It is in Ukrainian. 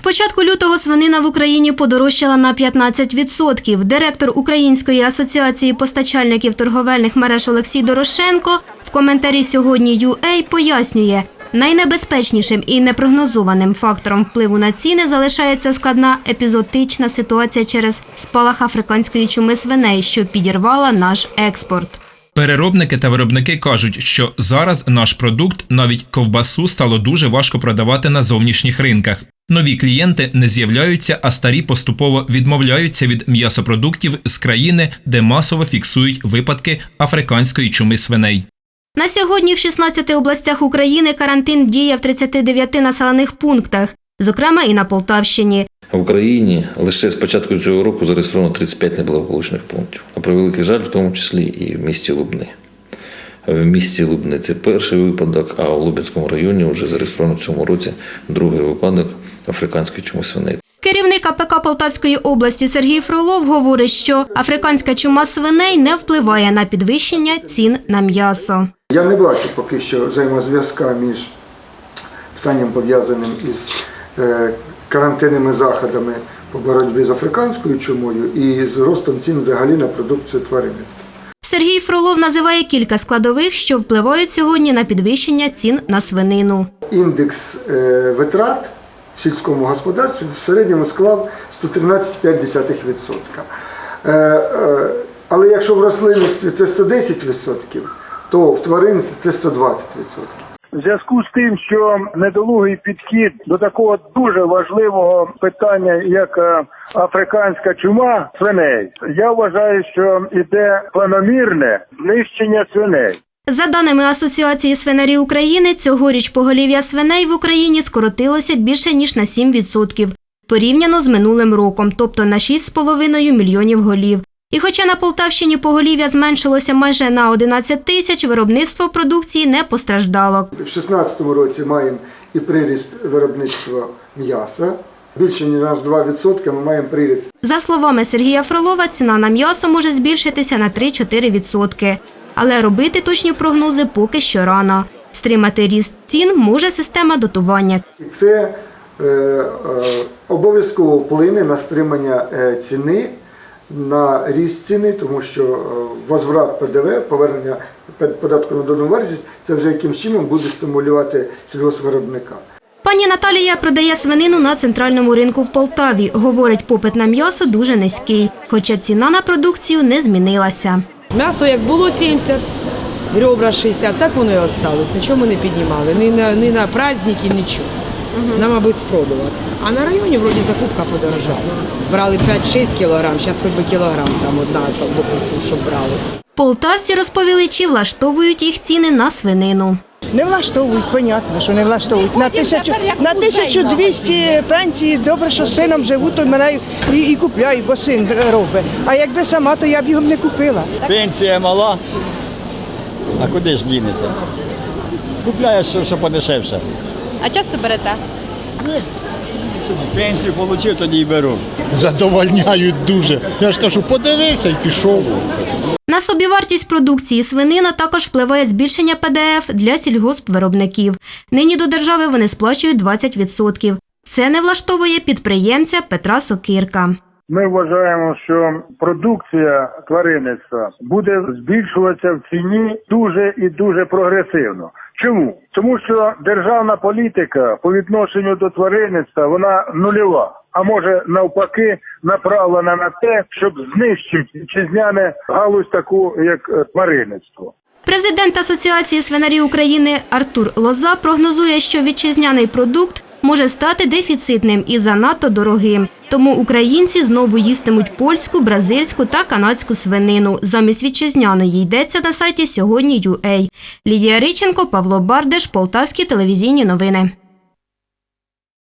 З початку лютого свинина в Україні подорожчала на 15%. Директор Української асоціації постачальників торговельних мереж Олексій Дорошенко в коментарі сьогодні UA пояснює, найнебезпечнішим і непрогнозованим фактором впливу на ціни залишається складна епізотична ситуація через спалах африканської чуми свиней, що підірвала наш експорт. Переробники та виробники кажуть, що зараз наш продукт, навіть ковбасу, стало дуже важко продавати на зовнішніх ринках. Нові клієнти не з'являються, а старі поступово відмовляються від м'ясопродуктів з країни, де масово фіксують випадки африканської чуми свиней. На сьогодні в 16 областях України карантин діє в 39 населених пунктах, зокрема і на Полтавщині. В Україні лише з початку цього року зареєстровано 35 неблагополучних пунктів. На превеликий жаль, в тому числі і в місті Лубни. В місті Лубни це перший випадок, а в Лубенському районі вже зареєстровано в цьому році другий випадок африканської чуми свиней. Керівник АПК Полтавської області Сергій Фролов говорить, що африканська чума свиней не впливає на підвищення цін на м'ясо. Я не бачу поки що взаємозв'язка між питанням пов'язаним із е, карантинними заходами по боротьбі з африканською чумою і з ростом цін взагалі на продукцію тваринництва. Сергій Фролов називає кілька складових, що впливають сьогодні на підвищення цін на свинину. Індекс е, витрат в сільському господарстві в середньому склав 113,5%. Е, е, але якщо в рослинництві це 110%, то в тваринництві це 120%. В зв'язку з тим, що недолугий підхід до такого дуже важливого питання, як е, африканська чума свиней, я вважаю, що іде планомірне знищення свиней. За даними Асоціації свинарів України, цьогоріч поголів'я свиней в Україні скоротилося більше ніж на 7% порівняно з минулим роком, тобто на 6,5 мільйонів голів. І хоча на Полтавщині поголів'я зменшилося майже на 11 тисяч, виробництво продукції не постраждало. В 2016 році маємо і приріст виробництва м'яса. Більше ніж на 2% ми маємо приріст За словами Сергія Фролова, ціна на м'ясо може збільшитися на 3-4%. Але робити точні прогнози поки що рано. Стримати ріст цін може система дотування. І це е, е, обов'язково вплине на стримання е, ціни, на ріст ціни, тому що е, возврат ПДВ, повернення податку на додану вартість, це вже яким чином буде стимулювати сільгоспвиробника. Пані Наталія продає свинину на центральному ринку в Полтаві. Говорить, попит на м'ясо дуже низький, хоча ціна на продукцію не змінилася. М'ясо як було 70, ребра 60, так воно і осталось. Нічого ми не піднімали. Ні на, ні на праздники, нічого. Нам аби спродуватися. А на районі вроді закупка подорожала. Брали 5-6 кілограм, зараз хоч би кілограм там одна, допустим, щоб брали. Полтавці розповіли, чи влаштовують їх ціни на свинину. Не влаштовують, понятно, що не влаштовують. На тисячу на 1200 пенсії добре, що з сином живу, то мене і, і купляю, бо син робить. А якби сама, то я б його не купила. Пенсія мала, а куди ж дінеться? Купляєш, що подешевше. А часто берете? Пенсію отримав, тоді й беру. задовольняють дуже. Я ж кажу, подивився і пішов. На собівартість продукції свинина також впливає збільшення ПДФ для сільгоспвиробників. Нині до держави вони сплачують 20%. Це не влаштовує підприємця Петра Сокирка. Ми вважаємо, що продукція тваринництва буде збільшуватися в ціні дуже і дуже прогресивно. Чому? Тому що державна політика по відношенню до тваринництва вона нульова, а може навпаки направлена на те, щоб знищити вітчизняне галузь таку, як е, тваринництво. Президент Асоціації свинарів України Артур Лоза прогнозує, що вітчизняний продукт може стати дефіцитним і занадто дорогим. Тому українці знову їстимуть польську, бразильську та канадську свинину. Замість вітчизняної йдеться на сайті сьогодні.ua. Лідія Риченко, Павло Бардеш, Полтавські телевізійні новини.